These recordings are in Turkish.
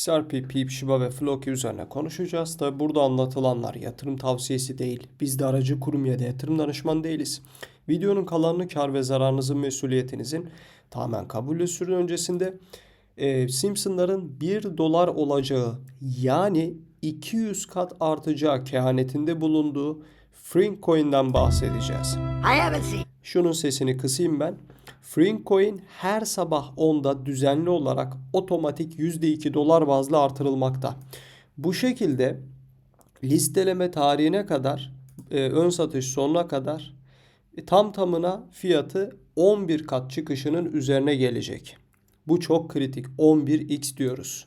XRP, PEEP, Shiba ve Floki üzerine konuşacağız. Tabi burada anlatılanlar yatırım tavsiyesi değil. Biz de aracı kurum ya da yatırım danışman değiliz. Videonun kalanını kar ve zararınızın mesuliyetinizin tamamen kabulü sürün öncesinde e, Simpsonların 1 dolar olacağı yani 200 kat artacağı kehanetinde bulunduğu Frink Coin'den bahsedeceğiz. Şunun sesini kısayım ben. Coin her sabah 10'da düzenli olarak otomatik %2 dolar bazlı artırılmakta. Bu şekilde listeleme tarihine kadar e, ön satış sonuna kadar e, tam tamına fiyatı 11 kat çıkışının üzerine gelecek. Bu çok kritik. 11x diyoruz.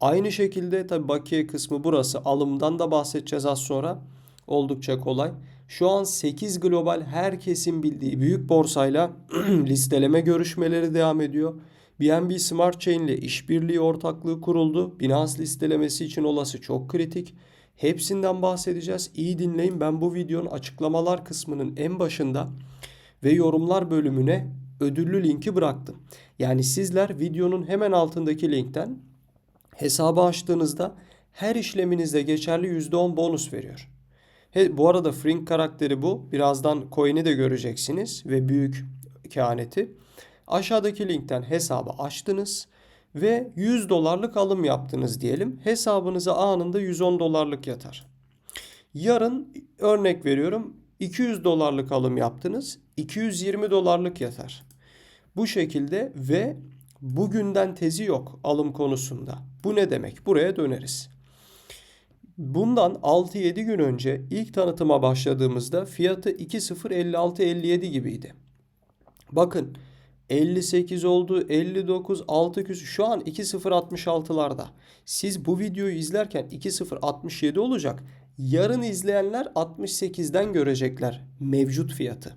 Aynı şekilde tabi bakiye kısmı burası. Alımdan da bahsedeceğiz az sonra. Oldukça kolay. Şu an 8 global herkesin bildiği büyük borsayla listeleme görüşmeleri devam ediyor. BNB Smart Chain ile işbirliği ortaklığı kuruldu. Binance listelemesi için olası çok kritik. Hepsinden bahsedeceğiz. İyi dinleyin. Ben bu videonun açıklamalar kısmının en başında ve yorumlar bölümüne ödüllü linki bıraktım. Yani sizler videonun hemen altındaki linkten hesabı açtığınızda her işleminizde geçerli %10 bonus veriyor. He, bu arada Frink karakteri bu. Birazdan coin'i de göreceksiniz ve büyük kehaneti. Aşağıdaki linkten hesabı açtınız ve 100 dolarlık alım yaptınız diyelim. Hesabınıza anında 110 dolarlık yatar. Yarın örnek veriyorum 200 dolarlık alım yaptınız. 220 dolarlık yatar. Bu şekilde ve bugünden tezi yok alım konusunda. Bu ne demek? Buraya döneriz. Bundan 6-7 gün önce ilk tanıtıma başladığımızda fiyatı 2.056-57 gibiydi. Bakın 58 oldu, 59, 6 küsür. Şu an 2.066'larda. Siz bu videoyu izlerken 2.067 olacak. Yarın izleyenler 68'den görecekler mevcut fiyatı.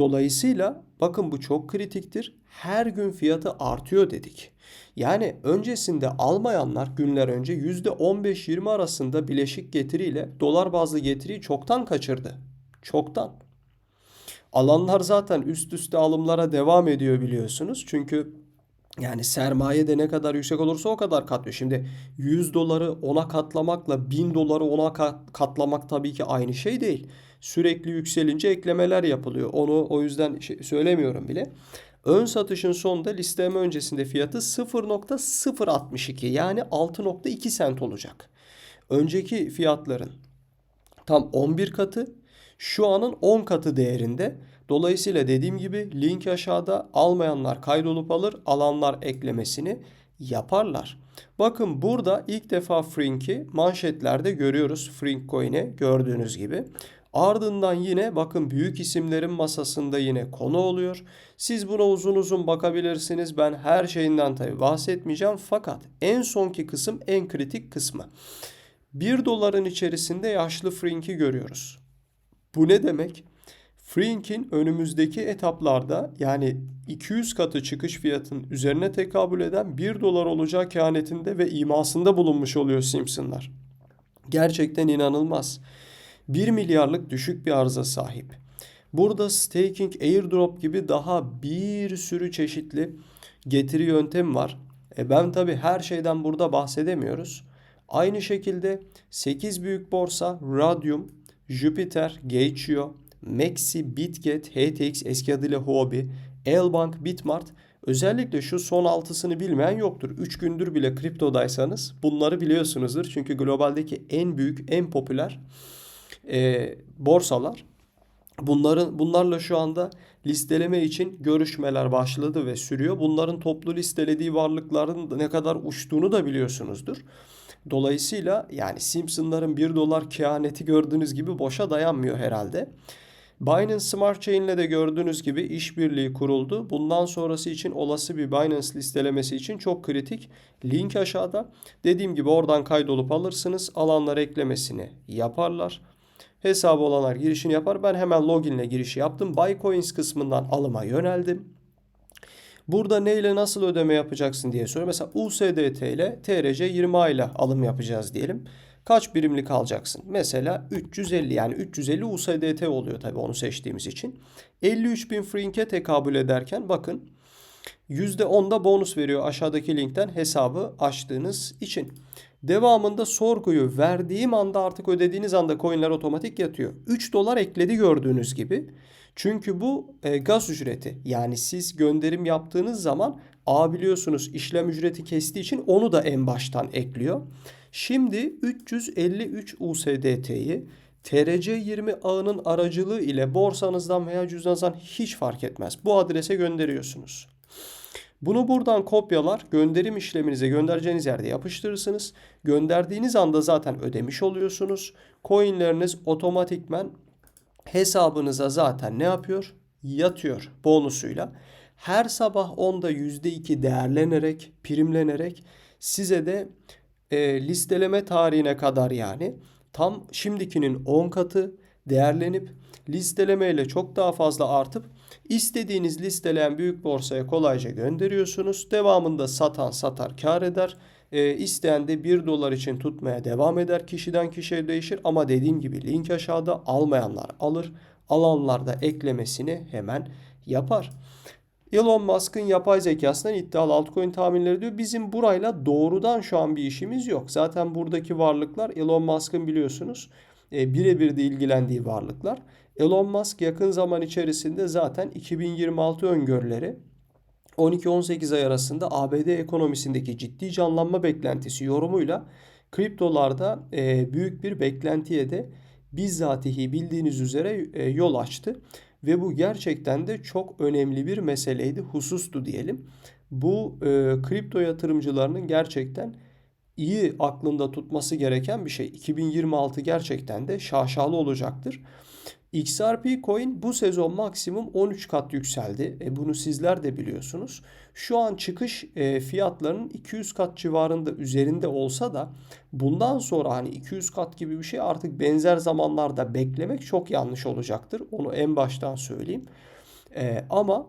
Dolayısıyla bakın bu çok kritiktir. Her gün fiyatı artıyor dedik. Yani öncesinde almayanlar günler önce %15-20 arasında bileşik getiriyle dolar bazlı getiriyi çoktan kaçırdı. Çoktan. Alanlar zaten üst üste alımlara devam ediyor biliyorsunuz. Çünkü yani sermaye de ne kadar yüksek olursa o kadar katlıyor. Şimdi 100 doları 10'a katlamakla 1000 doları 10'a katlamak tabii ki aynı şey değil. Sürekli yükselince eklemeler yapılıyor. Onu o yüzden şey, söylemiyorum bile. Ön satışın sonunda listeme öncesinde fiyatı 0.062 yani 6.2 sent olacak. Önceki fiyatların tam 11 katı şu anın 10 katı değerinde. Dolayısıyla dediğim gibi link aşağıda almayanlar kaydolup alır, alanlar eklemesini yaparlar. Bakın burada ilk defa Frink'i manşetlerde görüyoruz. Frink Coin'i gördüğünüz gibi. Ardından yine bakın büyük isimlerin masasında yine konu oluyor. Siz buna uzun uzun bakabilirsiniz. Ben her şeyinden tabi bahsetmeyeceğim. Fakat en sonki kısım en kritik kısmı. 1 doların içerisinde yaşlı Frink'i görüyoruz. Bu ne demek? Frink'in önümüzdeki etaplarda yani 200 katı çıkış fiyatın üzerine tekabül eden 1 dolar olacağı kehanetinde ve imasında bulunmuş oluyor Simpsonlar. Gerçekten inanılmaz. 1 milyarlık düşük bir arıza sahip. Burada staking, airdrop gibi daha bir sürü çeşitli getiri yöntemi var. E ben tabi her şeyden burada bahsedemiyoruz. Aynı şekilde 8 büyük borsa Radium, Jupiter, Gate.io, Maxi, Bitget, HTX eski adıyla Huobi, Elbank, Bitmart özellikle şu son altısını bilmeyen yoktur. 3 gündür bile kriptodaysanız bunları biliyorsunuzdur. Çünkü globaldeki en büyük, en popüler e, borsalar. Bunların bunlarla şu anda listeleme için görüşmeler başladı ve sürüyor. Bunların toplu listelediği varlıkların ne kadar uçtuğunu da biliyorsunuzdur. Dolayısıyla yani Simpsonların 1 dolar kehaneti gördüğünüz gibi boşa dayanmıyor herhalde. Binance Smart Chain ile de gördüğünüz gibi işbirliği kuruldu. Bundan sonrası için olası bir Binance listelemesi için çok kritik. Link aşağıda. Dediğim gibi oradan kaydolup alırsınız. Alanlar eklemesini yaparlar. Hesabı olanlar girişini yapar. Ben hemen login ile girişi yaptım. Buy Coins kısmından alıma yöneldim. Burada ne ile nasıl ödeme yapacaksın diye soruyor. Mesela USDT ile TRC 20A ile alım yapacağız diyelim. Kaç birimlik alacaksın? Mesela 350 yani 350 USDT oluyor tabii onu seçtiğimiz için. 53 bin Frink'e tekabül ederken bakın %10 da bonus veriyor aşağıdaki linkten hesabı açtığınız için. Devamında sorguyu verdiğim anda artık ödediğiniz anda coinler otomatik yatıyor. 3 dolar ekledi gördüğünüz gibi. Çünkü bu e, gaz ücreti. Yani siz gönderim yaptığınız zaman A biliyorsunuz işlem ücreti kestiği için onu da en baştan ekliyor. Şimdi 353 USDT'yi TRC20 ağının aracılığı ile borsanızdan veya cüzdanınızdan hiç fark etmez. Bu adrese gönderiyorsunuz. Bunu buradan kopyalar, gönderim işleminize göndereceğiniz yerde yapıştırırsınız. Gönderdiğiniz anda zaten ödemiş oluyorsunuz. Coinleriniz otomatikmen hesabınıza zaten ne yapıyor? Yatıyor bonusuyla. Her sabah onda %2 değerlenerek, primlenerek size de e, listeleme tarihine kadar yani tam şimdikinin 10 katı değerlenip listeleme ile çok daha fazla artıp istediğiniz listeleyen büyük borsaya kolayca gönderiyorsunuz. Devamında satan satar kar eder. E, isteyen de 1 dolar için tutmaya devam eder. Kişiden kişiye değişir ama dediğim gibi link aşağıda almayanlar alır. Alanlar da eklemesini hemen yapar. Elon Musk'ın yapay zekasından iddialı altcoin tahminleri diyor. Bizim burayla doğrudan şu an bir işimiz yok. Zaten buradaki varlıklar Elon Musk'ın biliyorsunuz e, birebir de ilgilendiği varlıklar. Elon Musk yakın zaman içerisinde zaten 2026 öngörüleri 12-18 ay arasında ABD ekonomisindeki ciddi canlanma beklentisi yorumuyla kriptolarda e, büyük bir beklentiye de bizzatihi bildiğiniz üzere e, yol açtı. Ve bu gerçekten de çok önemli bir meseleydi, husustu diyelim. Bu e, kripto yatırımcılarının gerçekten iyi aklında tutması gereken bir şey. 2026 gerçekten de şaşalı olacaktır. XRP coin bu sezon maksimum 13 kat yükseldi. E bunu sizler de biliyorsunuz. Şu an çıkış e, fiyatlarının 200 kat civarında üzerinde olsa da bundan sonra hani 200 kat gibi bir şey artık benzer zamanlarda beklemek çok yanlış olacaktır. Onu en baştan söyleyeyim. E, ama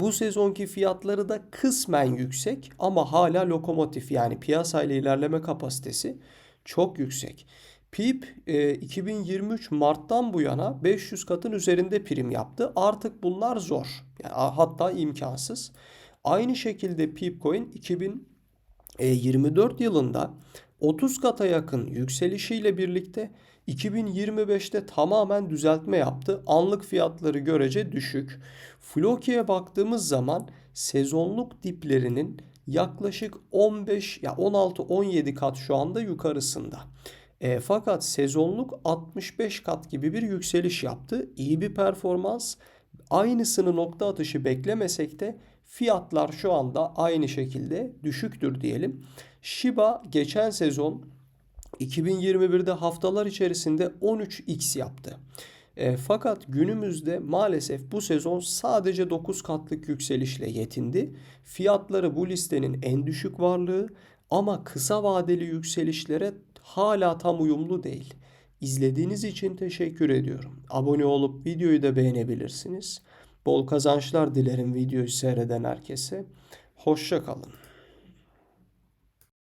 bu sezonki fiyatları da kısmen yüksek ama hala lokomotif yani piyasayla ilerleme kapasitesi çok yüksek. PIP e, 2023 Mart'tan bu yana 500 katın üzerinde prim yaptı. Artık bunlar zor. Yani hatta imkansız. Aynı şekilde PIP Coin 2024 yılında 30 kata yakın yükselişiyle birlikte 2025'te tamamen düzeltme yaptı. Anlık fiyatları görece düşük. Floki'ye baktığımız zaman sezonluk diplerinin yaklaşık 15 ya 16-17 kat şu anda yukarısında. E, fakat sezonluk 65 kat gibi bir yükseliş yaptı. İyi bir performans. Aynısını nokta atışı beklemesek de fiyatlar şu anda aynı şekilde düşüktür diyelim. Shiba geçen sezon 2021'de haftalar içerisinde 13x yaptı. E, fakat günümüzde maalesef bu sezon sadece 9 katlık yükselişle yetindi. Fiyatları bu listenin en düşük varlığı ama kısa vadeli yükselişlere hala tam uyumlu değil. İzlediğiniz için teşekkür ediyorum. Abone olup videoyu da beğenebilirsiniz. Bol kazançlar dilerim videoyu seyreden herkese. Hoşça kalın.